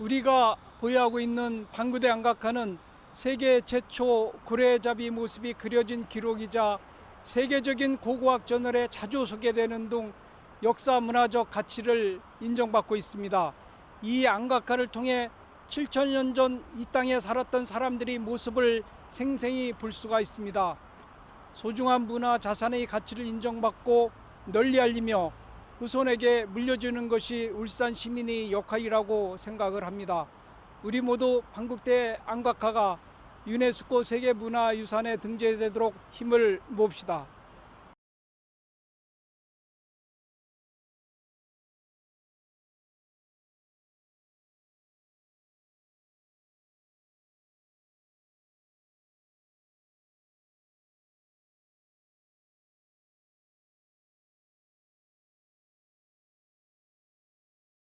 우리가 보유하고 있는 방구대 안각화는 세계 최초 고래잡이 모습이 그려진 기록이자 세계적인 고고학 저널에 자주 소개되는 등 역사 문화적 가치를 인정받고 있습니다. 이 안각화를 통해 7천년 전 이 땅에 살았던 사람들이 모습을 생생히 볼 수가 있습니다. 소중한 문화 자산의 가치를 인정받고 널리 알리며 후손에게 물려주는 것이 울산 시민의 역할이라고 생각을 합니다. 우리 모두 방국대 안각화가 유네스코 세계문화유산에 등재되도록 힘을 모읍시다.